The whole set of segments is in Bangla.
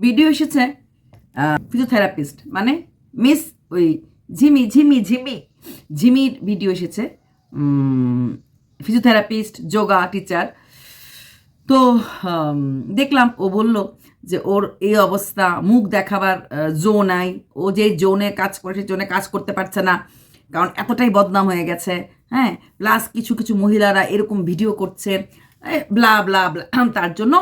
ভিডিও এসেছে ফিজিওথেরাপিস্ট মানে মিস ওই ঝিমি ঝিমি ঝিমি, ঝিমির ভিডিও এসেছে ফিজিওথেরাপিস্ট যোগা টিচার তো দেখলাম ও বলল যে ওর এই অবস্থা, মুখ দেখাবার জো নাই, ও যে জোনে কাজ করে সেই জোনে কাজ করতে পারছে না, কারণ এতটাই বদনাম হয়ে গেছে হ্যাঁ প্লাস কিছু কিছু মহিলারা এরকম ভিডিও করছে ব্লা ব্লা ব্লা তার জন্য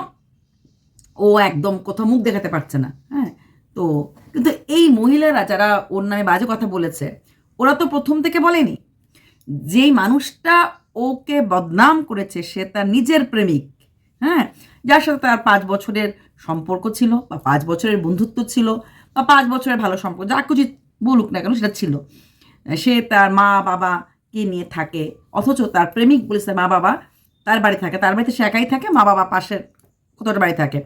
ও একদম কোথাও মুখ দেখাতে পারছে না হ্যাঁ? তো কিন্তু এই মহিলারা যারা ওর নামে বাজে কথা বলেছে, ওরা তো প্রথম থেকে বলেনি। যেই মানুষটা ওকে বদনাম করেছে, সে তার নিজের প্রেমিক হ্যাঁ? যার সাথে তার পাঁচ বছরের সম্পর্ক ছিল, বা পাঁচ বছরের বন্ধুত্ব ছিল, বা পাঁচ বছরের ভালো সম্পর্ক, যা কিছু বলুক না কেন, সেটা ছিল। সে তার মা বাবাকে নিয়ে থাকে, অথচ তার প্রেমিক বলেছে মা বাবা তার বাড়ি থাকে, তার বাড়িতে সে একাই থাকে, মা বাবা পাশের কোথাও বাড়ি থাকে।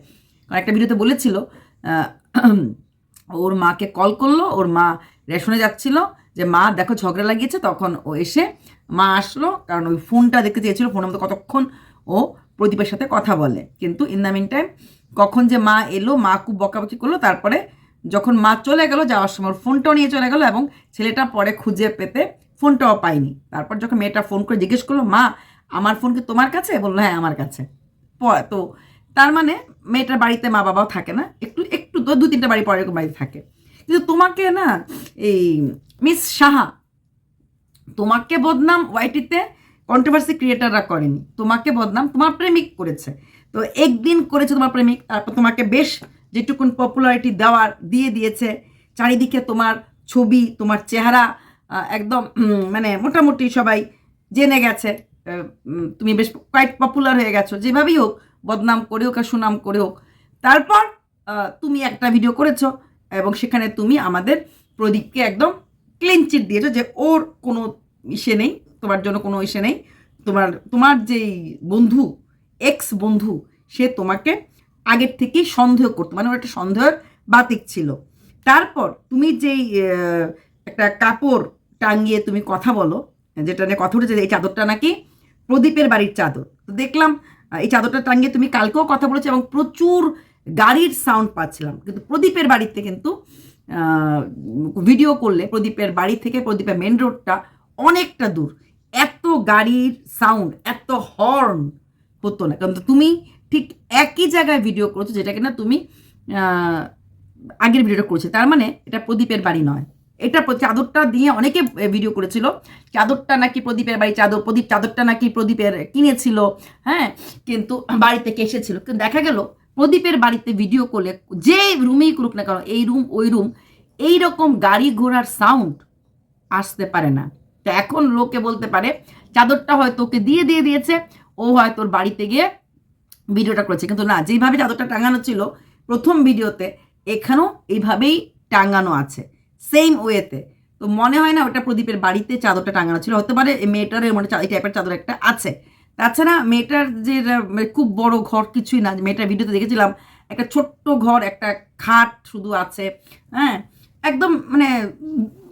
একটা ভিডিওতে বলেছিল ওর মাকে কল করল, ওর মা রেশনে যাচ্ছিল যে, মা, দেখো ঝগড়া লাগিয়েছে। তখন ও এসে মা আসলো, কারণ ওই ফোনটা দেখতে চেয়েছিল, ফোনের মধ্যে কতক্ষণ ও প্রদীপের সাথে কথা বলে। কিন্তু ইন দ্য মিন টাইম কখন যে মা এলো, মা খুব বকাবকি করল, তারপরে যখন মা চলে গেল, যাওয়ার সময় ফোনটাও নিয়ে চলে গেল এবং ছেলেটা পরে খুঁজে পেতে ফোনটাও পাইনি তারপর যখন মেয়েটা ফোন করে জিজ্ঞেস করল, মা, আমার ফোন কি তোমার কাছে? বলল হ্যাঁ আমার কাছে। তো তার মানে মেয়েটার বাড়িতে মা বাবাও থাকে না, একটু একটু দু তিনটা বাড়ি পরে এরকম বাড়িতে থাকে। কিন্তু তোমাকে না, এই মিস সাহা, তোমাকে বদনাম ওয়াইটিতে কন্ট্রোভার্সি ক্রিয়েটাররা করেনি। তোমাকে বদনাম, তোমার প্রেমিক করেছে। তো একদিন করেছে তোমার প্রেমিক, তারপর তোমাকে বেশ যেটুকুন পপুলারিটি দেওয়ার, দিয়ে দিয়েছে। চারিদিকে তোমার ছবি, তোমার চেহারা একদম মানে মোটামুটি সবাই জেনে গেছে। তুমি বেশ কোয়াইট পপুলার হয়ে গেছো। যেভাবেই হোক বদনাম করে হোক আর সুনাম করে হোক। তারপর তুমি একটা ভিডিও করেছ এবং সেখানে তুমি আমাদের প্রদীপকে একদম ক্লিন চিট দিয়েছ যে ওর কোনো ইসে নেই, তোমার জন্য কোনো ইসে নেই। তোমার তোমার যেই বন্ধু এক্স বন্ধু, সে তোমাকে আগের থেকেই সন্দেহ করতো মানে ওর একটা সন্দেহের বাতিক ছিল। তারপর তুমি যেই একটা কাপড় টাঙিয়ে তুমি কথা বলো, যেটা নিয়ে কথা উঠেছে এই চাদরটা নাকি প্রদীপের বাড়ির চাদর। তো দেখলাম এই চাদরটা টাঙিয়ে তুমি কালকেও কথা বলেছ এবং প্রচুর গাড়ির সাউন্ড পাচ্ছিলাম। কিন্তু প্রদীপের বাড়িতে কিন্তু ভিডিও করলে প্রদীপের বাড়ি থেকে প্রদীপের মেন রোডটা অনেকটা দূর। এত গাড়ির সাউন্ড এত হর্ন হতো না। কারণ তুমি ঠিক একই জায়গায় ভিডিও করেছ যেটা কিনা তুমি আগের ভিডিওটা করেছ। তার মানে এটা প্রদীপের বাড়ি নয়। এটা চাদরটা দিয়ে অনেকে ভিডিও করেছিল। চাদরটা নাকি প্রদীপের বাড়ি চাদর, প্রদীপ চাদরটা নাকি প্রদীপের কিনেছিল হ্যাঁ? কিন্তু বাড়ি থেকে এসেছিল? কিন্তু দেখা গেল, প্রদীপের বাড়িতে ভিডিও করলে যে রুমেই করুক না কেন, এই রুম ওই রুম এই রকম গাড়ি ঘোড়ার সাউন্ড আসতে পারে না। তো এখন লোকে বলতে পারে, চাদরটা হয়তো ওকে দিয়ে দিয়ে দিয়েছে, ও হয়তো ওর বাড়িতে গিয়ে ভিডিওটা করেছে। কিন্তু না, যেইভাবে চাদরটা টাঙানো ছিল, প্রথম ভিডিওতে এখানেও এইভাবেই টাঙানো আছে। সেম ওয়েতে তো। মনে হয় না ওটা প্রদীপের বাড়িতে চাদরটা টাঙানো ছিল? হতে পারে মেয়েটার চা- এই টাইপের চাদর একটা আছে। তাছাড়া মেয়েটার যে মানে খুব বড় ঘর কিছুই না। মেয়েটার ভিডিওতে দেখেছিলাম, একটা ছোট্ট ঘর, একটা খাট শুধু আছে। হ্যাঁ? একদম মানে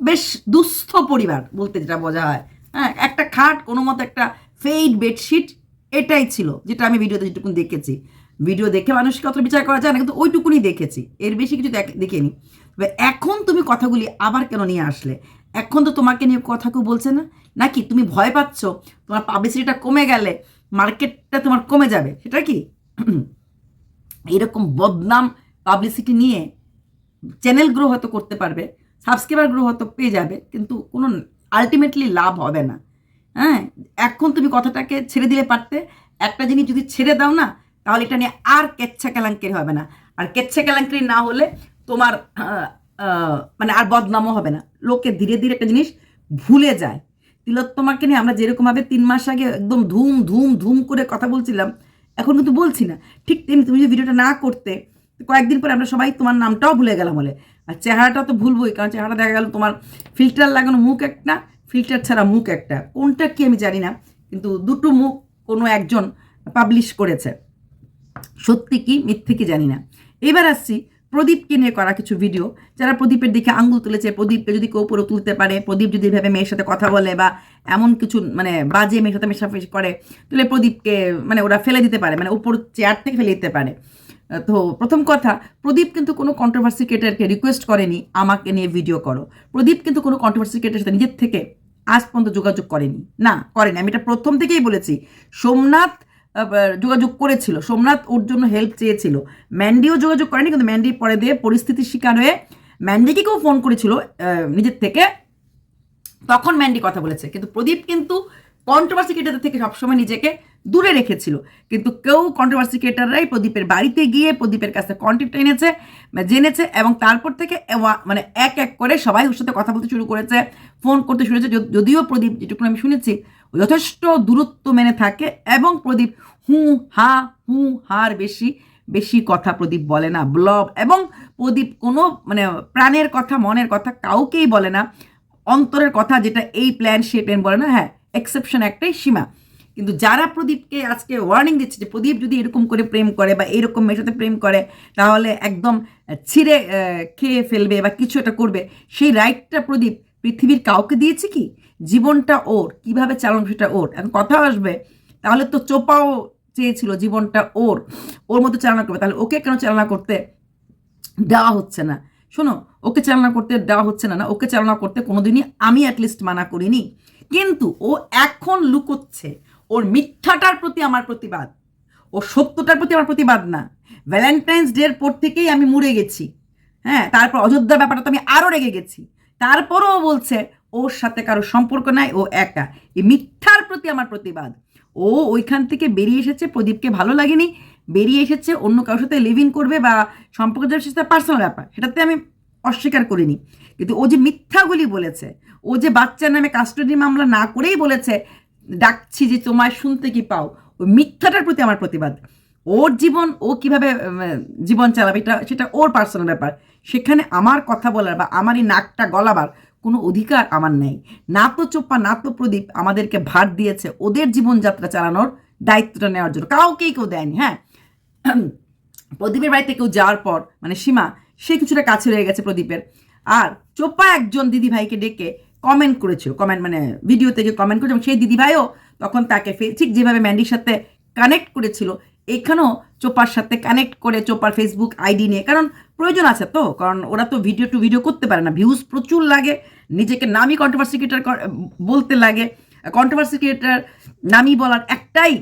বেশ দুস্থ পরিবার বলতে যেটা বোঝা হয়। হ্যাঁ? একটা খাট, কোনো মতো একটা ফেইড বেডশিট এটাই ছিল, যেটা আমি ভিডিওতে যেটুকুন দেখেছি। ভিডিও দেখে মানুষকে অত বিচার করা যায় না, কিন্তু ওইটুকুনি দেখেছি। এর বেশি কিছু দেখ- দেখিনি। এখন তুমি কথাগুলি আবার কেন নিয়ে আসলে? এখন তো তোমাকে নিয়ে কথা কেউ বলছে না? নাকি তুমি ভয় পাচ্ছ? তোমার পাবলিসিটিটা কমে গেলে মার্কেটটা তোমার কমে যাবে? সেটা কি? এরকম বদনাম পাবলিসিটি নিয়ে চ্যানেল গ্রো হয়তো করতে পারবে সাবস্ক্রাইবার গ্রো হয়তো পেয়ে যাবে, কিন্তু কোনো আলটিমেটলি লাভ হবে না। হ্যাঁ? এখন তুমি কথাটাকে ছেড়ে দিলে পারতে, একটা জিনিস যদি ছেড়ে দাও না, তাহলে এটা নিয়ে আর কেচ্ছা কেলাঙ্কারি হবে না। আর কেচ্ছা কেলাঙ্কারি না হলে তোমার মানে আর বদনামও হবে না। লোকে ধীরে ধীরে একটা জিনিস ভুলে যায়। তিলোত্তমাকে নিয়ে আমরা যেরকমভাবে তিন মাস আগে একদম ধুম ধুম ধুম করে কথা বলছিলাম, এখন কিন্তু বলছি না। ঠিক তেমনি তুমি যদি ভিডিওটা না করতে কয়েকদিন পরে আমরা সবাই তোমার নামটাও ভুলে গেলাম বলে। আর চেহারাটা তো ভুলবই, কারণ চেহারা দেখা গেল তোমার ফিল্টার লাগানো মুখ একটা, ফিল্টার ছাড়া মুখ একটা। কোনটা কি আমি জানি না, কিন্তু দুটো মুখ কোনো একজন পাবলিশ করেছে। সত্যি কি, মিথ্যে কি জানি না। এবার আসছি প্রদীপকে নিয়ে করা কিছু ভিডিও যারা প্রদীপের দিকে আঙ্গুল তুলেছে, প্রদীপকে যদি কেউ পুরো তুলতে পারে, প্রদীপ যদি এভাবে মেয়ের সাথে কথা বলে বা এমন কিছু মানে বাজে মেয়ের সাথে মেশামেশি করে, তাহলে প্রদীপকে মানে ওরা ফেলে দিতে পারে মানে উপর চেয়ার থেকে ফেলে দিতে পারে। তো প্রথম কথা, প্রদীপ কিন্তু কোনো কন্ট্রোভার্সি ক্রিয়েটারকে রিকোয়েস্ট করেনি, আমাকে নিয়ে ভিডিও করো। প্রদীপ কিন্তু কোনো কন্ট্রোভার্সি ক্রিয়েটারের সাথে নিজের থেকে আজ পর্যন্ত যোগাযোগ করেনি। না, করেনি। আমি এটা প্রথম থেকেই বলেছি। সোমনাথ যোগাযোগ করেছিল। সোমনাথ ওর জন্য হেল্প চেয়েছিল। ম্যান্ডিও যোগাযোগ করেনি, কিন্তু ম্যান্ডি পরে দিয়ে পরিস্থিতির শিকার হয়ে ম্যান্ডিকে কেউ ফোন করেছিল নিজের থেকে। তখন ম্যান্ডি কথা বলেছে। কিন্তু প্রদীপ কিন্তু কন্ট্রোভার্সি ক্রিয়েটার থেকে সবসময় নিজেকে দূরে রেখেছিল। কিন্তু কেউ কন্ট্রোভার্সি ক্রিয়েটাররাই প্রদীপের বাড়িতে গিয়ে প্রদীপের কাছে কন্টেন্ট এনেছে, জেনেছে এবং তারপর থেকে মানে এক এক করে সবাই ওর সাথে কথা বলতে শুরু করেছে ফোন করতে শুরু করেছে যদিও প্রদীপ যেটুকু আমি শুনেছি যথেষ্ট দূরত্ব মেনে থাকে এবং প্রদীপ হু, হা, হু, হার বেশি বেশি কথা প্রদীপ বলে না, ব্লব এবং প্রদীপ কোনো মানে প্রাণের কথা, মনের কথা কাউকেই বলে না। অন্তরের কথা যেটা এই প্ল্যান সে প্ল্যান বলে না হ্যাঁ এক্সেপশন একটাই সীমা। কিন্তু যারা প্রদীপকে আজকে ওয়ার্নিং দিচ্ছে যে প্রদীপ যদি এরকম করে প্রেম করে বা এরকম মেয়ের সাথে প্রেম করে, তাহলে একদম ছিঁড়ে খেয়ে ফেলবে বা কিছু একটা করবে, সেই রাইটটা প্রদীপ পৃথিবীর কাউকে দিয়েছে কি? জীবনটা ওর। কীভাবে চালানো সেটা ওর। এখন কথা আসবে, তাহলে তো চোপাও চেয়েছিল জীবনটা ওর। ওর মতো চালনা করবে। তাহলে ওকে কেন চালনা করতে দেওয়া হচ্ছে না? শোনো, ওকে চালনা করতে দেওয়া হচ্ছে না না, ওকে চালনা করতে কোনোদিনই আমি অ্যাটলিস্ট মানা করিনি। কিন্তু ও এখন লুকোচ্ছে। ওর মিথ্যাটার প্রতি আমার প্রতিবাদ। ও সত্যটার প্রতি আমার প্রতিবাদ না। ভ্যালেন্টাইন্স ডের পর থেকেই আমি মুড়ে গেছি। হ্যাঁ তারপর অযোধ্যার ব্যাপারটা তো আমি আরও রেগে গেছি। তারপরও বলছে, ওর সাথে কারও সম্পর্ক নাই, ও একা। এই মিথ্যার প্রতি আমার প্রতিবাদ। ও ওইখান থেকে বেরিয়ে এসেছে, প্রদীপকে ভালো লাগেনি। বেরিয়ে এসেছে, অন্য কারোর সাথে লিভ ইন করবে বা সম্পর্ক সেটা পার্সোনাল ব্যাপার। সেটাতে আমি অস্বীকার করিনি। কিন্তু ও যে মিথ্যাগুলি বলেছে, ও যে বাচ্চার নামে কাস্টডি মামলা না করেই বলেছে, ডাকছি যে তোমায় শুনতে কি পাও ওই মিথ্যাটার প্রতি আমার প্রতিবাদ। ওর জীবন, ও কীভাবে জীবন চালাবে, এটা, সেটা ওর পার্সোনাল ব্যাপার। সেখানে আমার কথা বলার বা আমার এই নাকটা গলাবার কোনো অধিকার আমার নেই। না তো চোপ্পা না তো প্রদীপ আমাদেরকে ভার দিয়েছে ওদের জীবনযাত্রা চালানোর দায়িত্বটা নেওয়ার জন্য। কাউকেই কেউ দেয়নি হ্যাঁ? প্রদীপের বাড়িতে কেউ যাওয়ার পর মানে সীমা, সে কিছুটা কাছে রয়ে গেছে প্রদীপের। আর চোপা একজন দিদি ভাইকে ডেকে কমেন্ট করেছিল কমেন্ট মানে ভিডিও থেকে কমেন্ট করেছিল সেই দিদি ভাইও তখন তাকে ঠিক যেভাবে ম্যান্ডির সাথে কানেক্ট করেছিল এখানেও চোপার সাথে কানেক্ট করে চোপার ফেসবুক আইডি নিয়ে, কারণ প্রয়োজন আছে তো, কারণ ওরা তো ভিডিও টু ভিডিও করতে পারে না ভিউজ প্রচুর লাগে, নিজেকে নামি কন্ট্রোভার্সি ক্রিয়েটার বলতে লাগে কন্ট্রোভার্সি ক্রিয়েটার নামি বলার একটাই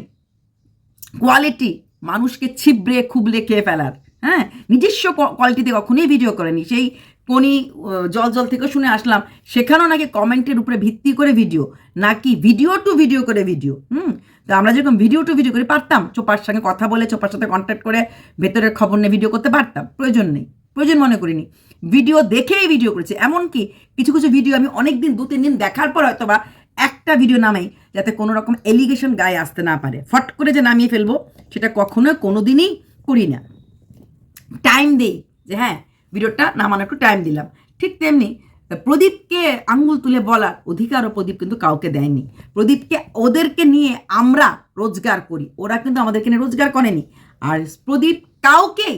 কোয়ালিটি মানুষকে ছিবড়ে খুবলে খেয়ে ফেলার হ্যাঁ? নিজস্ব কোয়ালিটিতে কখনোই ভিডিও করেনি, সেই কোনি জল জল থেকে শুনে আসলাম, সেখানেও নাকি কমেন্টের উপরে ভিত্তি করে ভিডিও নাকি ভিডিও টু ভিডিও করে ভিডিও হুম? আমরা যেরকম ভিডিও টু ভিডিও করে পারতাম, চোপার সঙ্গে কথা বলে, চোপার সাথে কন্ট্যাক্ট করে ভেতরের খবর নিয়ে ভিডিও করতে পারতাম, প্রয়োজন নেই, প্রয়োজন মনে করিনি। ভিডিও দেখেই ভিডিও করেছি, এমনকি কিছু কিছু ভিডিও আমি অনেক দিন দু তিন দিন দেখার পর হয়তো বা একটা ভিডিও নামেই যাতে কোনো রকম এলিগেশন গায়ে আসতে না পারে। ফট করে যে নামিয়ে ফেলব, সেটা কখনোই কোনো দিনই করি না। টাইম দেই যে হ্যাঁ ভিডিওটা নামানো একটু টাইম দিলাম। ঠিক তেমনি প্রদীপকে আঙ্গুল তুলে বলার অধিকারও প্রদীপ কিন্তু কাউকে দেয়নি। প্রদীপকে ওদেরকে নিয়ে আমরা রোজগার করি। ওরা কিন্তু আমাদেরকে নিয়ে রোজগার করেনি। আর প্রদীপ কাউকে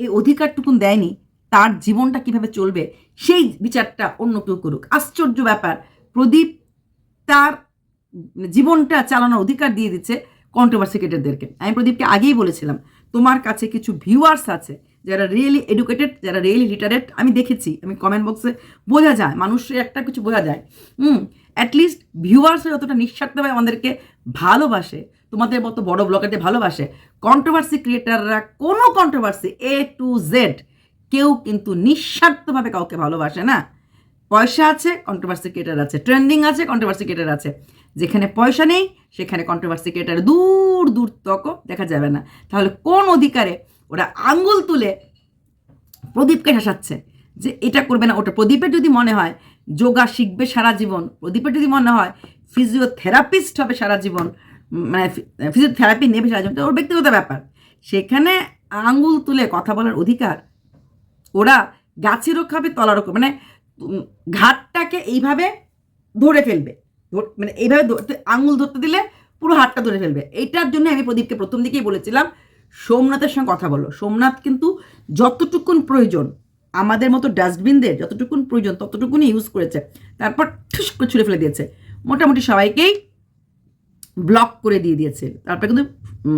এই অধিকারটুকুন দেয়নি। তার জীবনটা কীভাবে চলবে, সেই বিচারটা অন্য কেউ করুক। আশ্চর্য ব্যাপার, প্রদীপ তার জীবনটা চালানোর অধিকার দিয়ে দিচ্ছে কন্ট্রোভার্সি ক্রিয়েটারদেরকে আমি প্রদীপকে আগেই বলেছিলাম, তোমার কাছে কিছু ভিউয়ার্স আছে যারা রিয়েলি এডুকেটেড যারা রিয়েলি লিটারেট আমি দেখেছি, আমি কমেন্ট বক্সে বোঝা যায়, মানুষের একটা কিছু বোঝা যায়। হুম অ্যাটলিস্ট ভিউয়ার্স যতটা নিঃস্বার্থভাবে আমাদেরকে ভালোবাসে, তোমাদের মতো বড় ব্লগারদের ভালোবাসে। কন্ট্রোভার্সি ক্রিয়েটাররা কোনো কন্ট্রোভার্সি এ টু জেড কেউ কিন্তু নিঃস্বার্থভাবে কাউকে ভালোবাসে না। পয়সা আছে কন্ট্রোভার্সি ক্রিয়েটার আছে। ট্রেন্ডিং আছে কন্ট্রোভার্সি ক্রিয়েটার আছে। যেখানে পয়সা নেই, সেখানে কন্ট্রোভার্সি ক্রিয়েটার দূর দূর তক দেখা যাবে না। তাহলে কোন অধিকারে ওরা আঙ্গুল তুলে প্রদীপকে হাসাচ্ছে যে এটা করবে না ওটা। প্রদীপের যদি মনে হয়, যোগা শিখবে সারা জীবন, প্রদীপের যদি মনে হয় ফিজিওথেরাপিস্ট হবে সারা জীবন মানে ফিজিওথেরাপি নেবে সারা জীবন ওর ব্যক্তিগত ব্যাপার। সেখানে আঙ্গুল তুলে কথা বলার অধিকার ওরা গাছেরও তলারও খাবে মানে ঘাটটাকে এইভাবে ধরে ফেলবে। মানে এইভাবে আঙুল ধরতে দিলে পুরো হাতটা ধরে ফেলবে। এইটার জন্য আমি প্রদীপকে প্রথম দিকেই বলেছিলাম সোমনাথের সঙ্গে কথা বলো। সোমনাথ কিন্তু যতটুকুন প্রয়োজন, আমাদের মতো ডাস্টবিনদের যতটুকুন প্রয়োজন ততটুকুনি ইউজ করেছে। তারপর ঠুস করে ছুঁড়ে ফেলে দিয়েছে। মোটামুটি সবাইকেই ব্লক করে দিয়ে দিয়েছে। তারপরে কিন্তু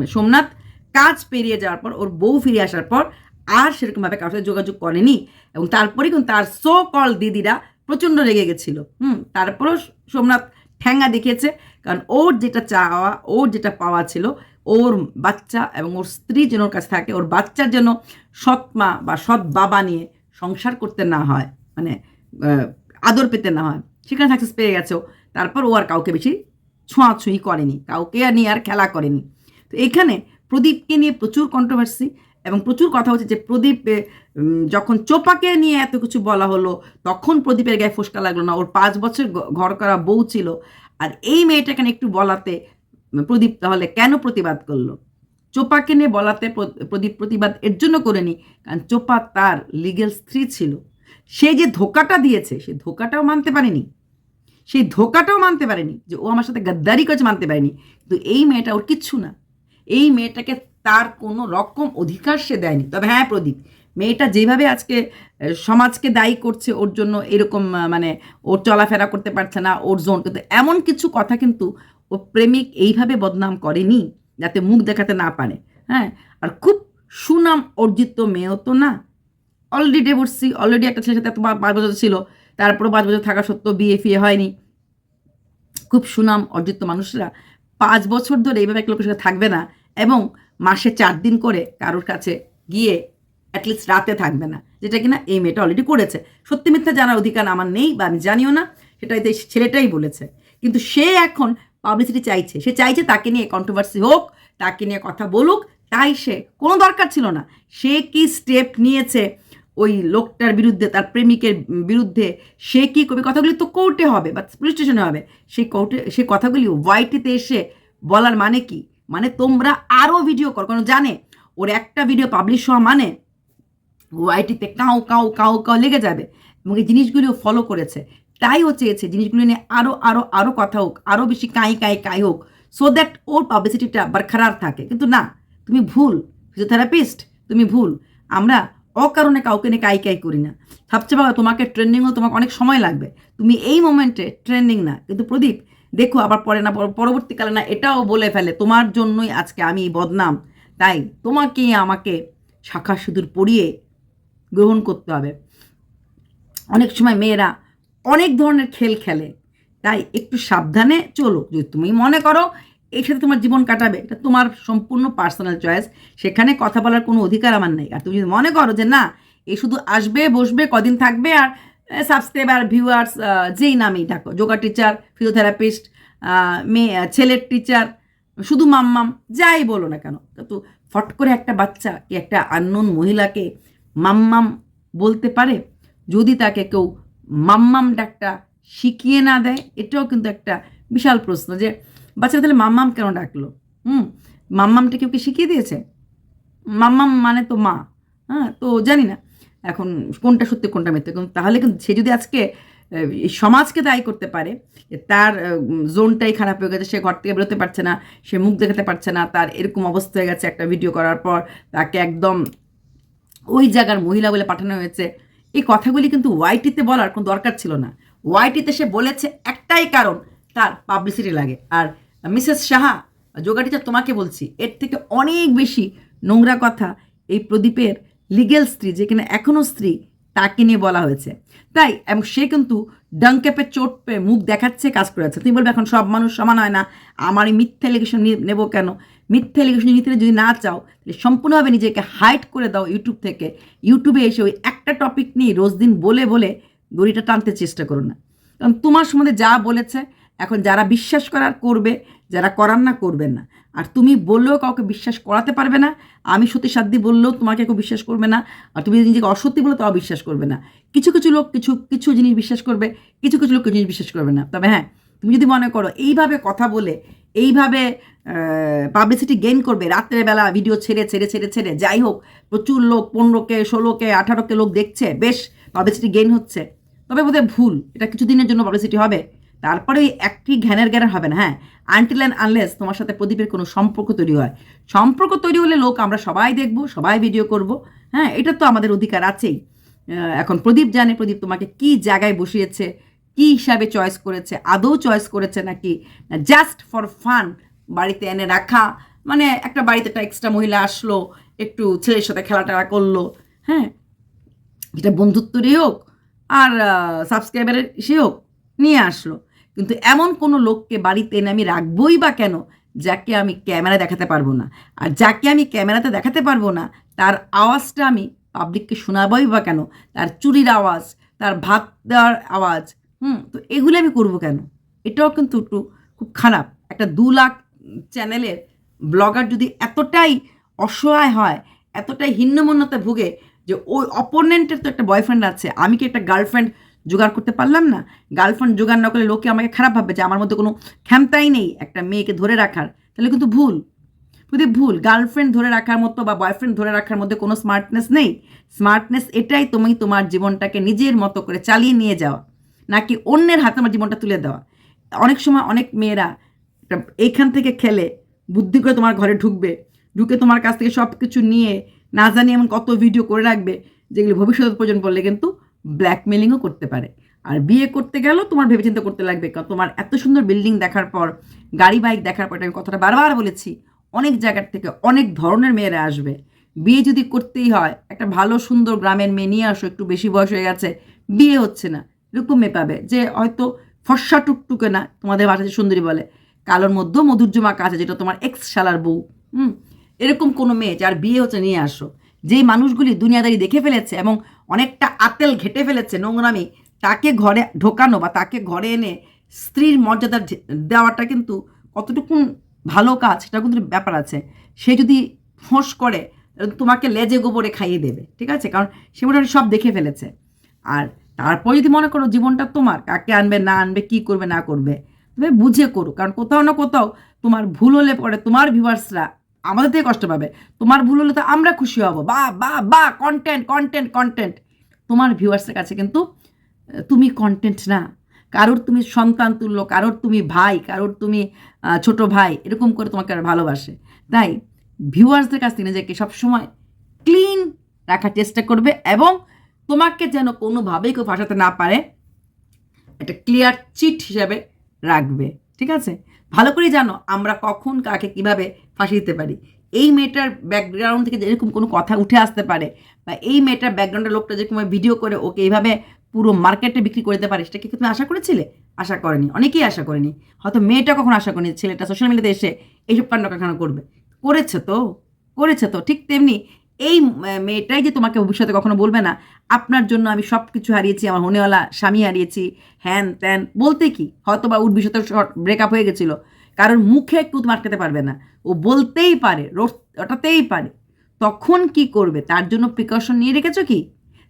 সোমনাথ কাজ পেরিয়ে যাওয়ার পর, ওর বউ ফিরে আসার পর আর সেরকমভাবে কারোর সাথে যোগাযোগ করেনি এবং তারপরে কিন্তু তার সো কল দিদিরা প্রচণ্ড রেগে গেছিল। হুম, তারপরেও সোমনাথ ঠ্যাঙ্গা দেখিয়েছে। কারণ ওর যেটা চাওয়া, ওর যেটা পাওয়া ছিল ওর বাচ্চা এবং ওর স্ত্রী যেন ওর কাছে থাকে, ওর বাচ্চার যেন সৎ মা বা সৎ বাবা নিয়ে সংসার করতে না হয় মানে আদর পেতে না হয়। সেখানে সাকসেস পেয়ে গেছে তারপর ও আর কাউকে বেশি ছোঁয়াছুঁই করেনি, কাউকে আর নিয়ে আর খেলা করেনি। তো এখানে প্রদীপকে নিয়ে প্রচুর কন্ট্রোভার্সি এবং প্রচুর কথা হচ্ছে যে প্রদীপ যখন চোপাকে নিয়ে এত কিছু বলা হলো, তখন প্রদীপের গায়ে ফোসকা লাগল না। ওর পাঁচ বছর ঘর করা বউ ছিল। আর এই মেয়েটাকে একটু বলাতে প্রদীপ তাহলে কেন প্রতিবাদ করল? চোপাকে নিয়ে বলাতে প্র- প্রদীপ প্রতিবাদ এর জন্য করেনি, কারণ চোপা তার লিগেল স্ত্রী ছিল। সে যে ধোকাটা দিয়েছে, সে ধোকাটাও মানতে পারেনি। সেই ধোকাটাও মানতে পারেনি যে ও আমার সাথে গাদ্দারি করেছে মানতে পারেনি। কিন্তু এই মেয়েটা ওর কিচ্ছু না। এই মেয়েটাকে তার কোনো রকম অধিকার সে দেয়নি। তবে হ্যাঁ প্রদীপ, মেয়েটা যেভাবে আজকে সমাজকে দায়ী করছে ওর জন্য এরকম মানে ওর চলাফেরা করতে পারছে না, ওর জোন, কিন্তু এমন কিছু কথা কিন্তু ও প্রেমিক এইভাবে বদনাম করেনি যাতে মুখ দেখাতে না পারে হ্যাঁ? আর খুব সুনাম অর্জিত মেয়েও তো না। অলরেডি ডিভোর্সি অলরেডি একটা ছেলের সাথে এত পাঁচ বছর ছিল, তারপরও পাঁচ বছর থাকা সত্ত্বেও বিয়ে ফিয়ে হয়নি। খুব সুনাম অর্জিত মানুষরা পাঁচ বছর ধরে এইভাবে এক লোকের সাথে থাকবে না এবং মাসে চার দিন করে কারোর কাছে গিয়ে অ্যাটলিস্ট রাতে থাকবে না, যেটা কিনা এই মেয়েটা অলরেডি করেছে। সত্যি মিথ্যা জানার অধিকার আমার নেই বা আমি জানিও না সেটা এই ছেলেটাই বলেছে। কিন্তু সে এখন পাবলিসিটি চাইছে। সে চাইছে তাকে নিয়ে কন্ট্রোভার্সি হোক, তাকে নিয়ে কথা বলুক, তাই সে, কোনো দরকার ছিল না। সে কি স্টেপ নিয়েছে ওই লোকটার বিরুদ্ধে, তার প্রেমিকের বিরুদ্ধে, সে কী করবে কথাগুলি তো কোর্টে হবে বা পুলিশ স্টেশনে হবে। সেই কোর্টে সেই কথাগুলি ওয়াইটিতে এসে বলার মানে কি? মানে তোমরা আরও ভিডিও কর কারণ জানে? ওর একটা ভিডিও পাবলিশ হওয়া মানে ওয়াইটিতে কাউ কাউ কাউ কাউ লেগে যাবে এবং এই জিনিসগুলিও ফলো করেছে। তাই ও চেয়েছে জিনিসগুলো নিয়ে আরও আরও আরও কথা হোক আরও বেশি কাই, কাঁই, কাই হোক সো দ্যাট ওর পাবলিসিটিটা বারকরার থাকে। কিন্তু না, তুমি ভুল ফিজিওথেরাপিস্ট তুমি ভুল। আমরা অকারণে কাউকে নিয়ে কাই কাই করি না। সবচেয়ে ভালো, তোমাকে ট্রেন্ডিংও তোমাকে অনেক সময় লাগবে। তুমি এই মোমেন্টে ট্রেন্ডিং না। কিন্তু প্রদীপ, দেখো আবার পরে না পরবর্তীকালে না, এটাও বলে ফেলে, তোমার জন্যই আজকে আমি বদনাম। তাই তোমাকে আমাকে শাখা সিঁদুর পরিয়ে গ্রহণ করতে হবে। অনেক সময় মেয়েরা অনেক ধরনের খেল খেলে। তাই একটু সাবধানে চলো। যদি তুমি মনে করো এর সাথে তোমার জীবন কাটাবে, এটা তোমার সম্পূর্ণ পার্সোনাল চয়েস সেখানে কথা বলার কোনো অধিকার আমার নেই। আর তুমি যদি মনে করো যে না, এ শুধু আসবে, বসবে, কদিন থাকবে, আর সাবস্ক্রাইবার ভিউয়ার্স যেই নামেই থাকো যোগা টিচার ফিজিওথেরাপিস্ট মেয়ে ছেলের টিচার শুধু মাম্মাম, যাই বলো না কেন, তো ফট করে একটা বাচ্চা কি একটা আননোন মহিলাকে মাম্মাম বলতে পারে? যদি তাকে কেউ মাম্মাম ডাকটা শিখিয়ে না দেয়, এটাও কিন্তু একটা বিশাল প্রশ্ন যে, বাচ্চারা তাহলে মাম্মাম কেন ডাকলো? হুম, মাম্মামটা কেউ কি শিখিয়ে দিয়েছে? মাম্মাম মানে তো মা হ্যাঁ তো জানি না। এখন কোনটা সত্যি, কোনটা মিথ্যে? কিন্তু তাহলে কিন্তু সে যদি আজকে সমাজকে দায়ী করতে পারে তার জোনটাই খারাপ হয়ে গেছে, সে ঘর থেকে বেরোতে পারছে না, সে মুখ দেখাতে পারছে না, তার এরকম অবস্থা হয়ে গেছে একটা ভিডিও করার পর, তাকে একদম ওই জায়গার মহিলা বলে পাঠানো হয়েছে। এই কথাগুলি কিন্তু ওয়াইটিতে বলার কোনো দরকার ছিল না। ওয়াইটিতে সে বলেছে একটাই কারণ, তার পাবলিসিটি লাগে। আর মিসেস সাহা, যোগা টিচার তোমাকে বলছি, এর থেকে অনেক বেশি নোংরা কথা এই প্রদীপের লিগেল স্ত্রী যেখানে এখনও স্ত্রী, তাকে নিয়ে বলা হয়েছে। তাই, এবং সে কিন্তু ডাংক্যাপের চোট পেয়ে মুখ দেখাচ্ছে, কাজ করে যাচ্ছে তুমি বলবে, এখন সব মানুষ সমান হয় না আমার এই মিথ্যা এলিগেশন নেব কেন? মিথ্যা এলিগেশন নিতে যদি না চাও, তাহলে সম্পূর্ণভাবে নিজেকে হাইড করে দাও ইউটিউব থেকে। ইউটিউবে এসে ওই একটা টপিক নিয়ে রোজ দিন বলে বলে দড়িটা টানতে চেষ্টা করো না। কারণ তোমার সম্বন্ধে যা বলেছে, এখন যারা বিশ্বাস করার করবে, যারা করার না করবেন না। আর তুমি বললেও কাউকে বিশ্বাস করাতে পারবে না। আমি সত্যি সাধ্যি বললেও তোমাকে কেউ বিশ্বাস করবে না। আর তুমি নিজেকে অসত্যি বলে, তাও বিশ্বাস করবে না। কিছু কিছু লোক কিছু কিছু জিনিস বিশ্বাস করবে, কিছু কিছু লোক কিছু জিনিস বিশ্বাস করবে না। তবে হ্যাঁ তুমি যদি মনে করো এইভাবে কথা বলে এইভাবে পাবলিসিটি গেইন করবে। রাত্রেবেলা ভিডিও ছেড়ে ছেড়ে ছেড়ে ছেড়ে। যাই হোক, প্রচুর লোক, পনেরোকে, ষোলোকে, আঠারোকে লোক দেখছে। বেশ পাবলিসিটি গেইন হচ্ছে। তবে বোধহয় ভুল। এটা কিছুদিনের জন্য পাবলিসিটি হবে। তারপরে একটি ঘ্যানের জ্ঞানের হবে না হ্যাঁ? আনটিল অ্যান্ড আনলেস তোমার সাথে প্রদীপের কোনো সম্পর্ক তৈরি হয়। সম্পর্ক তৈরি হলে লোক আমরা সবাই দেখব, সবাই ভিডিও করব হ্যাঁ? এটা তো আমাদের অধিকার আছেই। এখন প্রদীপ জানে, প্রদীপ তোমাকে কি জায়গায় বসিয়েছে কি হিসাবে চয়েস করেছে? আদৌ চয়েস করেছে নাকি? জাস্ট ফর ফান বাড়িতে এনে রাখা মানে একটা বাড়িতে একটা এক্সট্রা মহিলা আসলো, একটু ছেলের সাথে খেলা টেলা করল হ্যাঁ? এটা বন্ধুত্বরই হোক, আর সাবস্ক্রাইবারের সে হোক, নিয়ে আসলো। কিন্তু এমন কোনো লোককে বাড়িতে এনে আমি রাখবই বা কেন? যাকে আমি ক্যামেরা দেখাতে পারব না। আর যাকে আমি ক্যামেরাতে দেখাতে পারব না, তার আওয়াজটা আমি পাবলিককে শোনাবই বা কেন? তার চুরির আওয়াজ, তার ভাত দেওয়ার আওয়াজ হুম, তো এগুলো আমি করব কেন? এটাও কিন্তু একটু খুব খারাপ। একটা দু লাখ চ্যানেলের ব্লগার যদি এতটাই অসহায় হয়, এতটাই হিন্নমন্যতা ভুগে যে ওই অপোনেন্টের তো একটা বয়ফ্রেন্ড আছে, আমি কি একটা গার্লফ্রেন্ড জোগাড় করতে পারলাম না? গার্লফ্রেন্ড জোগাড় না করলে লোকে আমাকে খারাপ ভাববে যে আমার মধ্যে কোনো ক্ষমতাই নেই একটা মেয়েকে ধরে রাখার। তাহলে কিন্তু ভুল। যদি ভুল, গার্লফ্রেন্ড ধরে রাখার মতো বা বয়ফ্রেন্ড ধরে রাখার মধ্যে কোনো স্মার্টনেস নেই, স্মার্টনেস এটাই তুমি তোমার জীবনটাকে নিজের মতো করে চালিয়ে নিয়ে যাওয়া। নাকি অন্যের হাতে আমার জীবনটা তুলে দেওয়া? অনেক সময় অনেক মেয়েরা এইখান থেকে খেলে, বুদ্ধি করে তোমার ঘরে ঢুকবে, ঢুকে তোমার কাছ থেকে সব কিছু নিয়ে, না জানি এমন কত ভিডিও করে রাখবে, যেগুলি ভবিষ্যৎ প্রয়োজন পড়লে কিন্তু ব্ল্যাকমেলিংও করতে পারে। আর বিয়ে করতে গেলেও তোমার ভেবেচিন্তে করতে লাগবে, কারণ তোমার এত সুন্দর বিল্ডিং দেখার পর, গাড়ি বাইক দেখার পর আমি কথাটা বারবার বলেছি, অনেক জায়গার থেকে অনেক ধরনের মেয়েরা আসবে। বিয়ে যদি করতেই হয়, একটা ভালো সুন্দর গ্রামের মেয়ে নিয়ে আসো, একটু বেশি বয়স হয়ে গেছে, বিয়ে হচ্ছে না। মেয়ে পাবে। যে হয়তো ফর্সা টুকটুকে না, তোমাদের ভাষাতে সুন্দরী বলে। কালোর মধ্যেও মধুর্যমা কাছে, যেটা তোমার এক্স শালার বউ, হুম? এরকম কোনো মেয়ে যার বিয়ে হচ্ছে, নিয়ে আসো। যেই মানুষগুলি দুনিয়াদারি দেখে ফেলেছে এবং অনেকটা আতেল ঘেটে ফেলেছে নোংরামি, তাকে ঘরে ঢোকানো বা তাকে ঘরে এনে স্ত্রীর মর্যাদা দেওয়াটা কিন্তু কতটুকুন ভালো কাজ, সেটা কিন্তু ব্যাপার আছে। সে যদি ফোঁস করে তোমাকে লেজে গোবরে খাইয়ে দেবে, ঠিক আছে? কারণ সে মোটামুটি সব দেখে ফেলেছে। আর তারপর যদি মনে করো জীবনটা তোমার, কাকে আনবে, না আনবে, কি করবে, না করবে তুমি বুঝে করো। কারণ কোথাও না কোথাও তোমার ভুল হলে পরে তোমার ভিউয়ার্সরা আমাদের থেকে কষ্ট পাবে। তোমার ভুল হলে তো আমরা খুশি হব। বা বা বা কন্টেন্ট কন্টেন্ট কন্টেন্ট তোমার ভিউয়ার্সের কাছে কিন্তু তুমি কন্টেন্ট না। কারোর তুমি সন্তান তুল্য, কারোর তুমি ভাই, কারোর তুমি ছোট ভাই, এরকম করে তোমাকে আর ভালোবাসে। তাই ভিউয়ার্সদের কাছ থেকে নিজেকে সবসময় ক্লিন রাখার চেষ্টা করবে এবং তোমাকে যেন কোনোভাবেই কেউ ফাঁসাতে না পারে, একটা ক্লিয়ার চিট হিসাবে রাখবে, ঠিক আছে? ভালো করে জানো আমরা কখন কাকে কীভাবে ফাঁসি দিতে পারি। এই মেয়েটার ব্যাকগ্রাউন্ড থেকে যেরকম কোনো কথা উঠে আসতে পারে, বা এই মেয়েটার ব্যাকগ্রাউন্ডের লোকটা যেরকম ভিডিও করে, ওকে এইভাবে পুরো মার্কেটে বিক্রি করে দিতে পারে, সেটা কি তুমি আশা করেছিলে? আশা করেনি। অনেকেই আশা করেনি। হয়তো মেয়েটা কখন আশা করেনি, ছেলেটা সোশ্যাল মিডিয়াতে এসে এইসব কাণ্ড কারখানা করবে। করেছে তো করেছে তো, ঠিক তেমনি এই মেয়েটাই যে তোমাকে ভবিষ্যতে কখনো বলবে না, আপনার জন্য আমি সব কিছু হারিয়েছি, আমার হনেওয়ালা স্বামী হারিয়েছি, হ্যান ত্যান, বলতে কি? হয়তো বা বিষয়তে ব্রেকআপ হয়ে গেছিল। কারণ মুখে একটু আটকাতে পারবে না। ও বলতেই পারে ওটাতেই পারে। তখন কি করবে? তার জন্য প্রিকশন নিয়ে রেখেছো কি?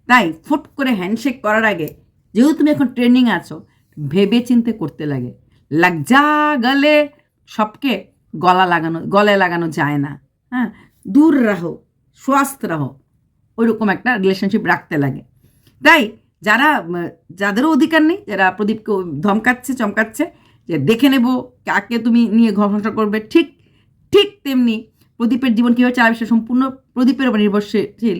তাই ফুট করে হ্যান্ডশেক করার আগে, যেহেতু তুমি এখন ট্রেনিং আছো ভেবে চিন্তে করতে লাগে। লাগ যা গলে সবকে গলা লাগানো গলায় লাগানো যায় না। হ্যাঁ দূর রাহো। স্বাস্থ্য রাহো ওইরকম একটা রিলেশনশিপ রাখতে লাগে। তাই যারা, যাদেরও অধিকার নেই, যারা প্রদীপকে ধমকাচ্ছে, চমকাচ্ছে, যে দেখে নেব কাকে তুমি নিয়ে সংসার করবে, ঠিক ঠিক তেমনি প্রদীপের জীবন কীভাবে চালাবে সে সম্পূর্ণ প্রদীপের উপর নির্ভরশীল,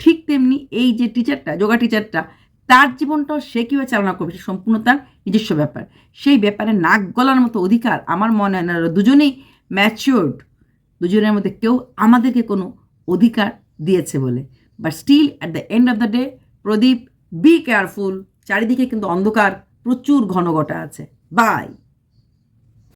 ঠিক তেমনি এই যে টিচারটা যোগা টিচারটা তার জীবনটাও সে কীভাবে চালনা করবে, সে সম্পূর্ণ তার নিজস্ব ব্যাপার। সেই ব্যাপারে নাক গলার মতো অধিকার আমার মনে হয় না দুজনেই ম্যাচিওর্ড দুজনের মধ্যে কেউ আমাদেরকে কোনো অধিকার দিয়েছে বলে। But still at the end of the day Pradip be careful চারিদিকে কিন্তু অন্ধকার, প্রচুর ঘনঘটা আছে। বাই